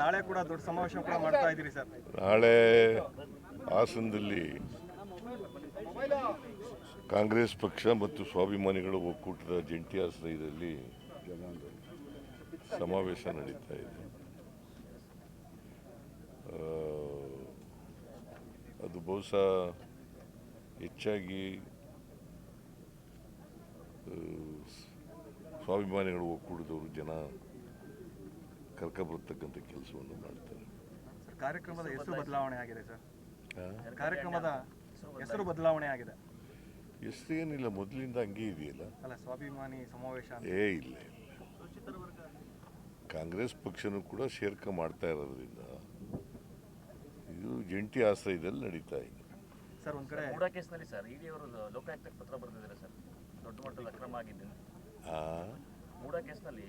ನಾಳೆ ಕೂಡ ದೊಡ್ಡ ಸಮಾವೇಶ ಕೂಡ ಮಾಡ್ತಾ ಇದ್ದೀರಿ ಸರ್. ನಾಳೆ ಹಾಸನದಲ್ಲಿ ಕಾಂಗ್ರೆಸ್ ಪಕ್ಷ ಮತ್ತು ಸ್ವಾಭಿಮಾನಿಗಳ ಒಕ್ಕೂಟದ ಜಂಟಿ ಆಶ್ರಯದಲ್ಲಿ ಸಮಾವೇಶ ನಡೀತಾ ಇದೆ. ಅದು ಬಹುಶಃ ಹೆಚ್ಚಾಗಿ ಸ್ವಾಭಿಮಾನಿಗಳ ಒಕ್ಕೂಟದವರು ಜನ ಕರ್ಕೊಬರ್ತಕ್ಕಂಥ ಕೆಲಸವನ್ನು ಮಾಡ್ತಾರೆ. ಸರ್, ಕಾರ್ಯಕ್ರಮದ ಹೆಸರು ಬದಲಾವಣೆ ಆಗಿದೆ ಸರ್? ಕಾರ್ಯಕ್ರಮದ ಹೆಸರು ಬದಲಾವಣೆ ಆಗಿದೆ. ಹೆಸರೇನಿಲ್ಲ ಮೊದಲಿಂದ ಹಂಗೆ ಇದೆಯಲ್ಲ? ಅಲ್ಲ ಸ್ವಾಭಿಮಾನಿ ಸಮಾವೇಶ ಅಂತ. ಏ ಇಲ್ಲ ಕಾಂಗ್ರೆಸ್ ಪಕ್ಷನೂ ಕೂಡ ಶೇರ್ಕ ಮಾಡ್ತಾ ಇರೋದ್ರಿಂದ ಇದು ಜಂಟಿ ಆಶ್ರಯದಲ್ಲಿ ನಡೀತಾ ಇದೆ. ಸರ್ ಒಂದ್ ಕಡೆ ಮೂಡ ಕೇಸ್ನಲ್ಲಿ ಸರ್ ಇಡಿ ಅವರು ಲೋಕಾಯುಕ್ತಕ್ಕೆ ಪತ್ರ ಬರೆದಿದ್ದಾರೆ ಸರ್. ದೊಡ್ಡ ಮಟ್ಟದ ಅಕ್ರಮ ಆಗಿದ್ದು. ಆ, ಮೂಡ ಕೇಸ್ನಲ್ಲಿ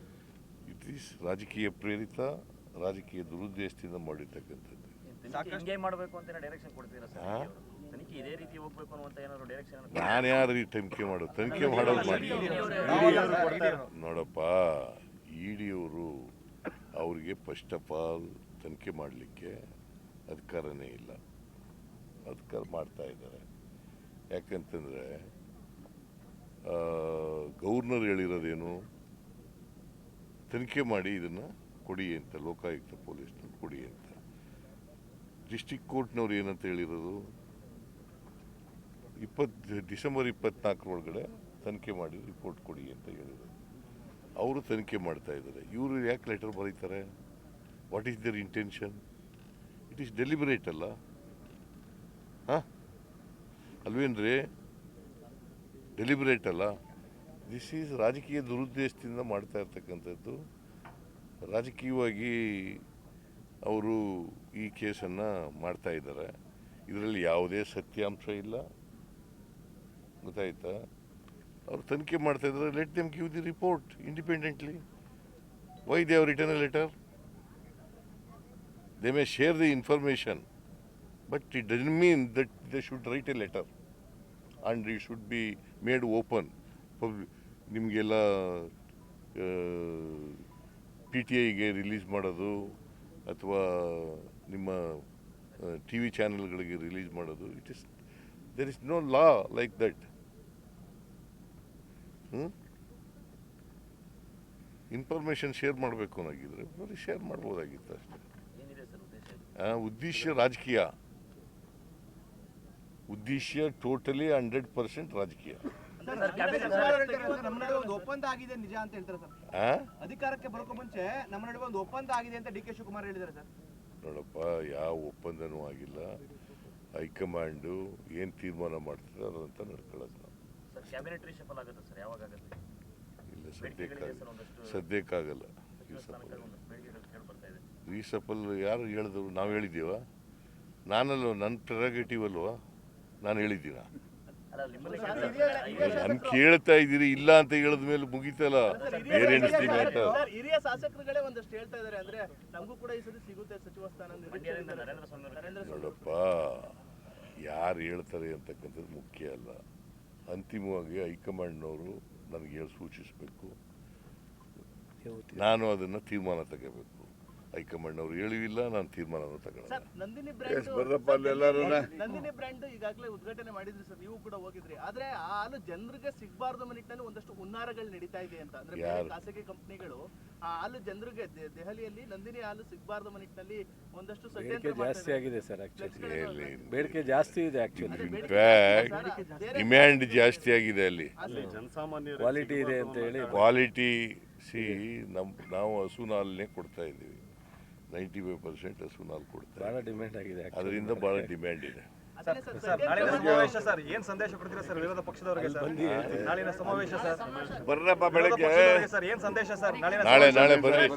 ಇಟ್ ರಾಜಕೀಯ ಪ್ರೇರಿತ ರಾಜಕೀಯ ದುರುದ್ದೇಶದಿಂದ ಮಾಡಿರ್ತಕ್ಕಂಥದ್ದು. ನಾನು ಯಾರು ಈ ತನಿಖೆ ಮಾಡೋದು ತನಿಖೆ ಮಾಡೋದು ಮಾಡಿ. ಇ ಸರ್, ಇಡಿ ಅವರು. ನೋಡಪ್ಪ ಇಡಿಯವರು ಅವ್ರಿಗೆ ಫಸ್ಟ್ ಆಫ್ ಆಲ್ ತನಿಖೆ ಮಾಡಲಿಕ್ಕೆ ಅಧಿಕಾರನೇ ಇಲ್ಲ. ಅಧಿಕಾರ ಮಾಡ್ತಾ ಇದ್ದಾರೆ. ಯಾಕಂತಂದರೆ ಗೌರ್ನರ್ ಹೇಳಿರೋದೇನು? ತನಿಖೆ ಮಾಡಿ ಇದನ್ನು ಕೊಡಿ ಅಂತ, ಲೋಕಾಯುಕ್ತ ಪೊಲೀಸ್ನ ಕೊಡಿ ಅಂತ. ಡಿಸ್ಟಿಕ್ ಕೋರ್ಟ್ನವ್ರು ಏನಂತ ಹೇಳಿರೋದು? ಇಪ್ಪತ್ತು ಡಿಸೆಂಬರ್ ಇಪ್ಪತ್ನಾಲ್ಕರೊಳಗಡೆ ತನಿಖೆ ಮಾಡಿ ರಿಪೋರ್ಟ್ ಕೊಡಿ ಅಂತ ಹೇಳಿದರು ಅವರು ತನಿಖೆ ಮಾಡ್ತಾ ಇದ್ದಾರೆ. ಇವರು ಯಾಕೆ ಲೆಟರ್ ಬರೀತಾರೆ? What is their intention it is deliberate ಅಲ್ಲ? ಹಾಂ? ಅಲ್ವೇನ್ರಿ? ಡೆಲಿಬರೇಟ್ ಅಲ್ಲ? ದಿಸ್ ಈಸ್ ರಾಜಕೀಯ ದುರುದ್ದೇಶದಿಂದ ಮಾಡ್ತಾ ಇರ್ತಕ್ಕಂಥದ್ದು. ರಾಜಕೀಯವಾಗಿ ಅವರು ಈ ಕೇಸನ್ನು ಮಾಡ್ತಾ ಇದ್ದಾರೆ. ಇದರಲ್ಲಿ ಯಾವುದೇ ಸತ್ಯಾಂಶ ಇಲ್ಲ. ಗೊತ್ತಾಯ್ತಾ? ಅವರು ತನಿಖೆ ಮಾಡ್ತಾ ಇದ್ದಾರೆ. Let them give the report independently why they ಅವ್ರ return a letter they may share the information but it doesn't mean that they should write a letter and it should be made open ನಿಮಗೆಲ್ಲ P T ಐಗೆ release ಮಾಡೋದು ಅಥವಾ ನಿಮ್ಮ T V ಚಾನೆಲ್ಗಳಿಗೆ release ಮಾಡೋದು it is there is no law like that information share ಮಾಡಬೇಕು ಅನ್ನೋಗಿದ್ರೆ ಬರೀ ಶೇರ್ ಮಾಡ್ಬೋದಾಗಿತ್ತು ಅಷ್ಟೇ. ಉದ್ದೇಶ? ರಾಜಕೀಯ. ಉದ್ದೇಶ ಟೋಟಲಿ ಹಂಡ್ರೆಡ್ ಪರ್ಸೆಂಟ್ ರಾಜಕೀಯ. ನಮ್ಮ ನಡುವೆ ಒಂದು ಒಪ್ಪಂದ ಆಗಿದೆ ನಿಜ ಅಂತ ಹೇಳ್ತಾರೆ ಸರ್? ಅಧಿಕಾರಕ್ಕೆ ಬರೋಕೆ ಮುಂಚೆ ನಮ್ಮ ನಡುವೆ ಒಂದು ಒಪ್ಪಂದ ಆಗಿದೆ ಅಂತ ಡಿ ಕೆ ಶಿವಕುಮಾರ್ ಹೇಳಿದ್ದಾರೆ ಸರ್. ನೋಡಪ್ಪ ಯಾವ ಒಪ್ಪಂದನೂ ಆಗಿಲ್ಲ. ಹೈಕಮಾಂಡು ಏನು ತೀರ್ಮಾನ ಮಾಡ್ತಾರೆ ಅದಂತ ನಡ್ಕೊಳ್ಳೋದು ನಾವು. ಕ್ಯಾಬಿನೆಟ್ ಆಗುತ್ತೆ ಸರ್ ಯಾವಾಗ ಆಗುತ್ತೆ? ಇಲ್ಲ ಸದ್ಯಕ್ಕಾಗಲ್ಲ ಸರ್ ಒಂದಷ್ಟು ಸದ್ಯಕ್ಕಾಗಲ್ಲ. ಇದೆ. ರೀಸಫಲ್ ಯಾರು ಹೇಳಿದ್ರು? ನಾವು ಹೇಳಿದ್ದೀವ. ನಾನಲ್ಲೋ ನನ್ನ ಪ್ರೆರಗೇಟಿವ್ ಅಲ್ವಾ? ನಾನು ಹೇಳಿದ್ದೀನ. ನಾನು ಕೇಳ್ತಾ ಇದ್ದೀರಿ ಇಲ್ಲ ಅಂತ ಹೇಳಿದ ಮೇಲೆ ಮುಗಿತಲ್ಲ? ಬೇರೆ ಎಣಿಸ್ತೀನಿ ಅಂತ ಹಿರಿಯ ಶಾಸಕರುಗಳೇ ಒಂದಷ್ಟು ಹೇಳ್ತಾ ಇದ್ದಾರೆ. ಅಂದ್ರೆ ನಮಗೂ ಕೂಡ ಈ ಸತಿ ಸಿಗುತ್ತೆ ಸಚಿವ ಸ್ಥಾನ ನೋಡಪ್ಪ ಯಾರು ಹೇಳ್ತಾರೆ ಅಂತಕ್ಕಂಥದ್ದು ಮುಖ್ಯ ಅಲ್ಲ. ಅಂತಿಮವಾಗಿ ಹೈಕಮಾಂಡ್ನವರು ನನಗೆ ಹೇಳಿ ಸೂಚಿಸಬೇಕು. ನಾನು ಅದನ್ನು ತೀರ್ಮಾನ ತಗೋಬೇಕು ಹೈಕಮಾಂಡ್ ಅವರು ಹೇಳಿಲ್ಲ ನಾನು ತೀರ್ಮಾನ ತಗೊಳ್ಳಲ್ಲ. ಸರ್ ನಂದಿನಿ ಬ್ರ್ಯಾಂಡ್ ಬರ್ರಪ್ಪ ಎಲ್ಲರೂ ನಂದಿನಿ ಬ್ರ್ಯಾಂಡ್ ಈಗಾಗಲೇ ಉದ್ಘಾಟನೆ ಮಾಡಿದ್ರಿ ಸರ್ ನೀವು ಕೂಡ ಹೋಗಿದ್ರಿ. ಆದ್ರೆ ಆ ಹಾಲು ಜನರಿಗೆ ಸಿಗಬಾರ್ದು ನಿಟ್ಟಿನಲ್ಲಿ ಒಂದಷ್ಟು ಹುನ್ನಾರಗಳು ನಡೀತಾ ಇದೆ ಅಂತ. ಅಂದ್ರೆ ಬೇರೆ ಯಾರು? ಖಾಸಗಿ ಕಂಪನಿಗಳು ಆ ಹಾಲು ಜನರಿಗೆ ದೆ- ದೆಹಲಿಯಲ್ಲಿ ನಂದಿನಿ ಹಾಲು ಸಿಗಬಾರ್ದು ನಿಟ್ಟಿನಲ್ಲಿ ಒಂದಷ್ಟು ಬೇಡಿಕೆ ಷಡ್ಯಂತ್ರ ಜಾಸ್ತಿ ಮಾಡ್ತಾ ಆಗಿದೆ ಸರ್ ಆಕ್ಚುಲಿ ಎಲ್ಲಿ ಬೇಡಿಕೆ ಜಾಸ್ತಿ ಇದೆ ಆಕ್ಚುಲಿ ಇನ್ಫ್ಯಾಕ್ಟ್ ಡಿಮ್ಯಾಂಡ್ ಜಾಸ್ತಿ ಆಗಿದೆ ಅಲ್ಲಿ. ಕ್ವಾಲಿಟಿ ಇದೆ ಅಂತ ಹೇಳಿ. ಕ್ವಾಲಿಟಿ ಸಿ ನಮ್ ನಾವು ಹಸುನ ಹಾಲನ್ನೇ ಕೊಡ್ತಾ ಇದ್ದೀವಿ. ನೈಂಟಿ ಫೈವ್ ಪರ್ಸೆಂಟ್ ಹಸು ಹಾಲು ಕೊಡ್ತಾರೆ. ಬಹಳ ಡಿಮ್ಯಾಂಡ್ ಆಗಿದೆ. ಅದರಿಂದ ಭಾಳ ಡಿಮ್ಯಾಂಡ್ ಇದೆ. ಅದನ್ನೇ ಸರ್ ಸರ್ ನಾಳಿನ ಸರ್? ಏನ್ ಸಂದೇಶ ಕೊಡ್ತೀರಾ ಸರ್ ವಿರೋಧ ಪಕ್ಷದವರಿಗೆ ಸರ್? ನಾಳಿನ ಸಮಾವೇಶ ಸರ್? ಬರ್ರಪ್ಪ ಬೆಳಗ್ಗೆ. ಪಕ್ಷದವರಿಗೆ ಸರ್ ಏನ್ ಸಂದೇಶ ಸರ್? ನಾಳಿನ ನಾಳೆ ನಾಳೆ ಬರ್ರಿ.